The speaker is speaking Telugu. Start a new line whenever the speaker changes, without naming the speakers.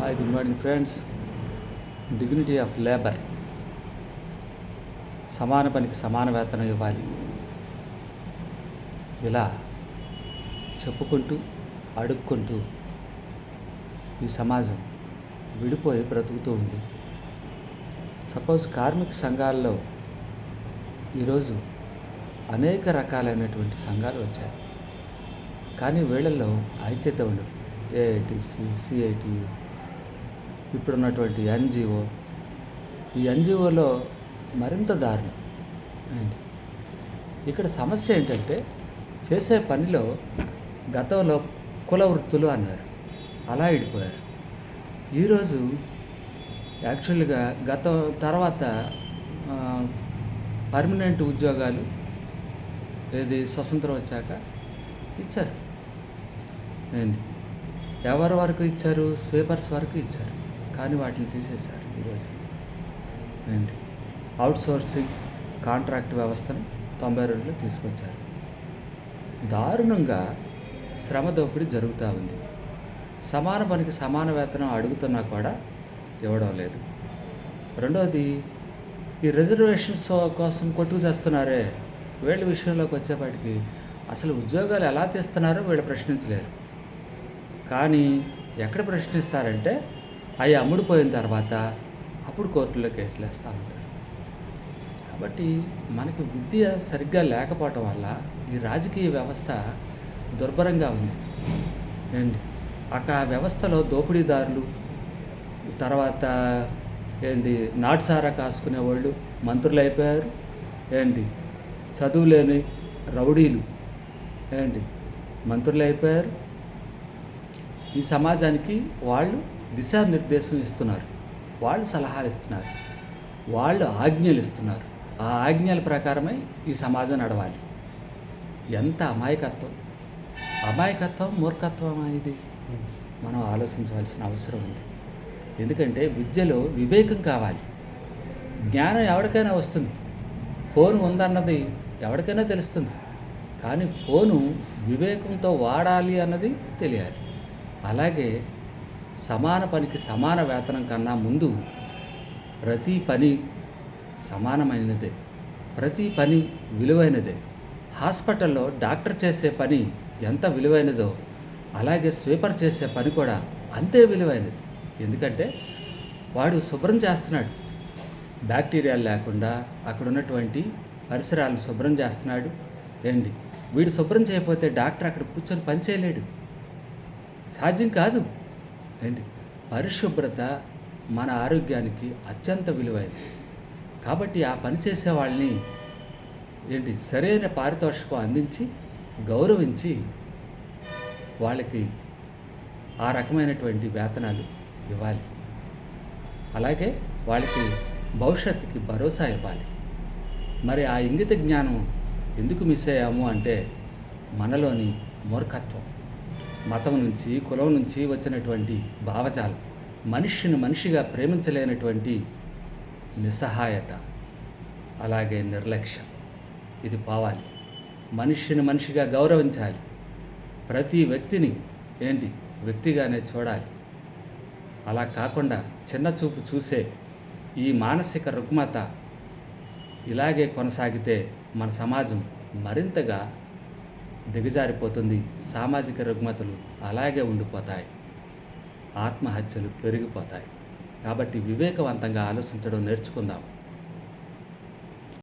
Hi good morning friends dignity of labour సమాన పనికి సమాన వేతనం ఇవ్వాలి. ఇలా చెప్పుకుంటూ అడుక్కుంటూ ఈ సమాజం విడిపోయి బ్రతుకుతూ ఉంది. సపోజ్ కార్మిక సంఘాల్లో ఈరోజు అనేక రకాలైనటువంటి సంఘాలు వచ్చాయి. కానీ వీళ్ళల్లో ఐక్యత ఉండదు. ఏఐటిసి సిఐటి ఇప్పుడున్నటువంటి ఎన్జిఓ. ఈ ఎన్జిఓలో మరింత దారుణం. ఏంటి? ఇక్కడ సమస్య ఏంటంటే చేసే పనిలో గతంలో కుల వృత్తులు అన్నారు. అలా ఇడిపోయారు. ఈరోజు యాక్చువల్గా గతం తర్వాత పర్మనెంట్ ఉద్యోగాలు ఏది స్వతంత్రం వచ్చాక ఇచ్చారు. ఏంటి? ఎవరి వరకు ఇచ్చారు? స్వీపర్స్ వరకు ఇచ్చారు. కానీ వాటిని తీసేశారు ఈరోజు. ఏంటి? అవుట్ సోర్సింగ్ కాంట్రాక్ట్ వ్యవస్థను తొంభై రెండులో తీసుకొచ్చారు. దారుణంగా శ్రమ దోపిడీ జరుగుతూ ఉంది. సమాన పనికి సమాన వేతనం అడుగుతున్నా కూడా ఇవ్వడం లేదు. రెండవది ఈ రిజర్వేషన్స్ కోసం కొట్టుకు చేస్తున్నారే. వీళ్ళ విషయంలోకి వచ్చేపాటికి అసలు ఉద్యోగాలు ఎలా తీస్తున్నారో వీళ్ళు ప్రశ్నించలేరు. కానీ ఎక్కడ ప్రశ్నిస్తారంటే అవి అమ్ముడుపోయిన తర్వాత అప్పుడు కోర్టులో కేసులు వేస్తూ ఉంటారు. కాబట్టి మనకి విద్య సరిగ్గా లేకపోవటం వల్ల ఈ రాజకీయ వ్యవస్థ దుర్భరంగా ఉంది. ఏంటి? అక్కడ ఆ వ్యవస్థలో దోపిడీదారులు తర్వాత ఏంటి? నాటుసారా కాసుకునే వాళ్ళు మంత్రులు అయిపోయారు. ఏంటి? చదువు లేని రౌడీలు. ఏంటి? మంత్రులు అయిపోయారు. ఈ సమాజానికి వాళ్ళు దిశానిర్దేశం ఇస్తున్నారు. వాళ్ళు సలహాలు ఇస్తున్నారు వాళ్ళు ఆజ్ఞలు ఇస్తున్నారు ఆ ఆజ్ఞల ప్రకారమే ఈ సమాజం నడవాలి. ఎంత అమాయకత్వం? అమాయకత్వం మూర్ఖత్వం ఇది? మనం ఆలోచించవలసిన అవసరం ఉంది. ఎందుకంటే విద్యలో వివేకం కావాలి. జ్ఞానం ఎవరికైనా వస్తుంది. ఫోన్ ఉందన్నది ఎవరికైనా తెలుస్తుంది. కానీ ఫోను వివేకంతో వాడాలి అన్నది తెలియాలి. అలాగే సమాన పనికి సమాన వేతనం కన్నా ముందు ప్రతి పని సమానమైనదే. ప్రతి పని విలువైనదే. హాస్పిటల్లో డాక్టర్ చేసే పని ఎంత విలువైనదో అలాగే స్వీపర్ చేసే పని కూడా అంతే విలువైనది. ఎందుకంటే వాడు శుభ్రం చేస్తున్నాడు. బ్యాక్టీరియాలు లేకుండా అక్కడ ఉన్నటువంటి పరిసరాలను శుభ్రం చేస్తున్నాడు. ఏంటి? వీడు శుభ్రం చేయకపోతే డాక్టర్ అక్కడ కూర్చొని పని చేయలేడు. సాధ్యం కాదు. ఏంటి? పరిశుభ్రత మన ఆరోగ్యానికి అత్యంత విలువైనది. కాబట్టి ఆ పని చేసే వాళ్ళని ఏంటి? సరైన పారితోషికం అందించి గౌరవించి వాళ్ళకి ఆ రకమైనటువంటి వేతనాలు ఇవ్వాలి. అలాగే వాళ్ళకి భవిష్యత్తుకి భరోసా ఇవ్వాలి. మరి ఆ ఇంగిత జ్ఞానం ఎందుకు మిస్ అయ్యాము అంటే మనలోని మూర్ఖత్వం. మతం నుంచి కులం నుంచి వచ్చినటువంటి భావజాలం మనిషిని మనిషిగా ప్రేమించలేనటువంటి నిస్సహాయత అలాగే నిర్లక్ష్యం. ఇది పోవాలి. మనిషిని మనిషిగా గౌరవించాలి. ప్రతి వ్యక్తిని ఏంటి? వ్యక్తిగానే చూడాలి. అలా కాకుండా చిన్న చూపు చూసే ఈ మానసిక రుగ్మత ఇలాగే కొనసాగితే మన సమాజం మరింతగా దిగజారిపోతుంది. సామాజిక రుగ్మతలు అలాగే ఉండిపోతాయి. ఆత్మహత్యలు పెరిగిపోతాయి. కాబట్టి వివేకవంతంగా ఆలోచించడం నేర్చుకుందాం.